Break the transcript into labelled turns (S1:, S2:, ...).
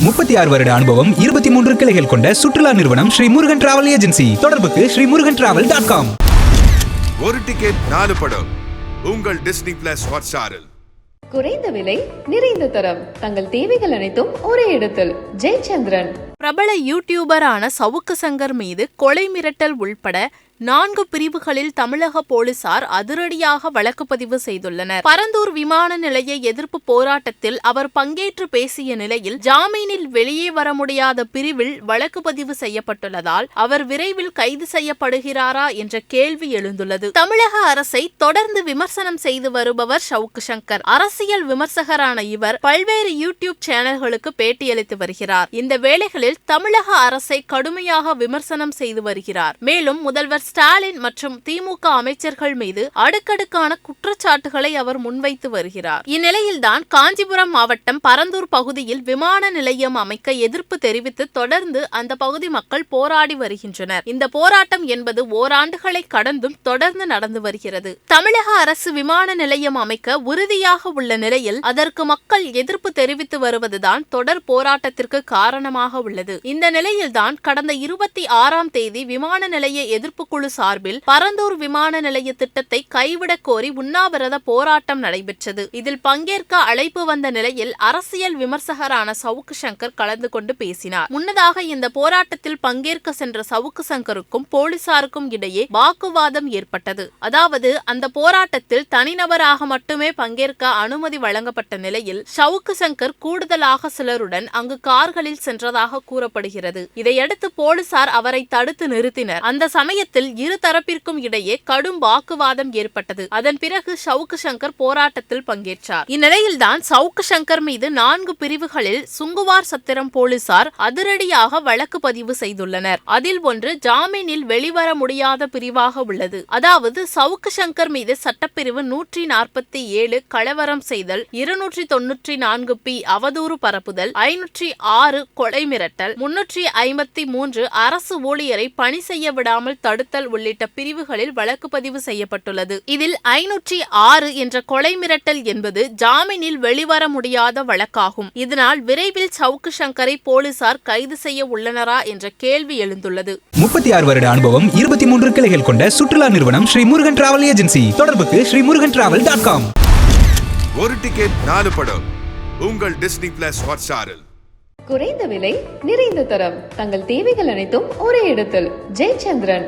S1: முப்பத்தி ஆறு வருட அனுபவம் இருபத்தி மூன்று கிளைகள் கொண்ட சுற்றுலா நிறுவனம் ஸ்ரீ முருகன் டிராவல் ஏஜென்சி. தொடர்புக்கு Sri Murugan travel dot com.
S2: ஒரு டிக்கெட் நாலு படம். உங்கள் டிஸ்னி பிளஸ் ஹாட்ஸ்டாரில்.
S3: குறைந்த விலை நிறைந்த தரம். தங்கள் தேவைகள் அனைத்தும் ஒரே இடத்தில். ஜெயச்சந்திரன்.
S4: பிரபல யூடியூபரான சவுக்கு சங்கர் மீது கொலை மிரட்டல் உள்பட நான்கு பிரிவுகளில் தமிழக போலீசார் அதிரடியாக வழக்கு பதிவு செய்துள்ளனர். பரந்தூர் விமான நிலைய எதிர்ப்பு போராட்டத்தில் அவர் பங்கேற்று பேசிய நிலையில் ஜாமீனில் வெளியே வர முடியாத பிரிவில் வழக்கு பதிவு செய்யப்பட்டுள்ளதால் அவர் விரைவில் கைது செய்யப்படுகிறாரா என்ற கேள்வி எழுந்துள்ளது. தமிழக அரசை தொடர்ந்து விமர்சனம் செய்து வருபவர் ஷவுக்கு சங்கர். அரசியல் விமர்சகரான இவர் பல்வேறு யூடியூப் சேனல்களுக்கு பேட்டியளித்து வருகிறார். இந்த வேளைகளில் தமிழக அரசை கடுமையாக விமர்சனம் செய்து வருகிறார். மேலும் முதல்வர் ஸ்டாலின் மற்றும் திமுக அமைச்சர்கள் மீது அடுக்கடுக்கான குற்றச்சாட்டுகளை அவர் முன்வைத்து வருகிறார். இந்நிலையில்தான் காஞ்சிபுரம் மாவட்டம் பரந்தூர் பகுதியில் விமான நிலையம் அமைக்க எதிர்ப்பு தெரிவித்து தொடர்ந்து அந்த பகுதி மக்கள் போராடி வருகின்றனர். இந்த போராட்டம் என்பது ஓராண்டுகளை கடந்தும் தொடர்ந்து நடந்து வருகிறது. தமிழக அரசு விமான நிலையம் அமைக்க உறுதியாக உள்ள நிலையில் அதற்கு மக்கள் எதிர்ப்பு தெரிவித்து வருவதுதான் தொடர் போராட்டத்திற்கு காரணமாக உள்ளது. இந்த நிலையில்தான் கடந்த இருபத்தி ஆறாம் தேதி விமான நிலைய எதிர்ப்பு குழு சார்பில் பரந்தூர் விமான நிலைய திட்டத்தை கைவிடக் கோரி உண்ணாவிரத போராட்டம் நடைபெற்றது. இதில் பங்கேற்க அழைப்பு வந்த நிலையில் அரசியல் விமர்சகரான சவுக்கு சங்கர் கலந்து கொண்டு பேசினார். முன்னதாக இந்த போராட்டத்தில் பங்கேற்க சென்ற சவுக்கு சங்கருக்கும் போலீசாருக்கும் இடையே வாக்குவாதம் ஏற்பட்டது. அதாவது அந்த போராட்டத்தில் தனிநபராக மட்டுமே பங்கேற்க அனுமதி வழங்கப்பட்ட நிலையில் சவுக்கு சங்கர் கூடுதலாக சிலருடன் அங்கு கார்களில் சென்றதாக கூறப்படுகிறது. இதையடுத்து போலீசார் அவரை தடுத்து நிறுத்தினர். அந்த சமயத்தில் இரு தரப்பிற்கும் இடையே கடும் வாக்குவாதம் ஏற்பட்டது. அதன் பிறகு சவுக்கு சங்கர் போராட்டத்தில் பங்கேற்றார். இந்நிலையில்தான் சவுக்கு சங்கர் மீது நான்கு பிரிவுகளில் சுங்குவார் சத்திரம் போலீசார் அதிரடியாக வழக்கு பதிவு செய்துள்ளனர். அதில் ஒன்று ஜாமீனில் வெளிவர முடியாத பிரிவாக உள்ளது. அதாவது சவுக்கு சங்கர் மீது சட்டப்பிரிவு நூற்றி நாற்பத்தி ஏழு கலவரம் செய்தல் இருநூற்றி தொன்னூற்றி நான்கு பி அவதூறு பரப்புதல் ஐநூற்றி ஆறு கொலை மிரட்டல் முன்னூற்றி ஐம்பத்தி மூன்று அரசு ஊழியரை பணி செய்ய விடாமல் தடுத்தல் உள்ளிட்ட பிரிவுகளில் வழக்கு பதிவு செய்யப்பட்டுள்ளது. இதில் ஐநூற்றி ஆறு என்ற கொலை மிரட்டல் என்பது ஜாமீனில் வெளிவர முடியாத வழக்காகும். இதனால் விரைவில் சவுக்கு சங்கரை போலீசார் கைது செய்ய உள்ளனரா என்ற கேள்வி எழுந்துள்ளது.
S1: முப்பத்தி ஆறு வருட அனுபவம் இருபத்தி மூன்று கிளைகள் கொண்ட சுற்றுலா நிறுவனம் ஸ்ரீ முருகன் டிராவல் ஏஜென்சி தொடர்புக்கு Sri Murugan travel dot com
S2: ஒரு டிக்கெட் நாலு படம். உங்கள் டிஸ்னி பிளஸ் ஹாட்ஸ்டாரில்
S3: குறைந்த விலை நிறைந்த தரம். தங்கள் தேவைகள் அனைத்தும் ஒரே இடத்தில். ஜெயச்சந்திரன்.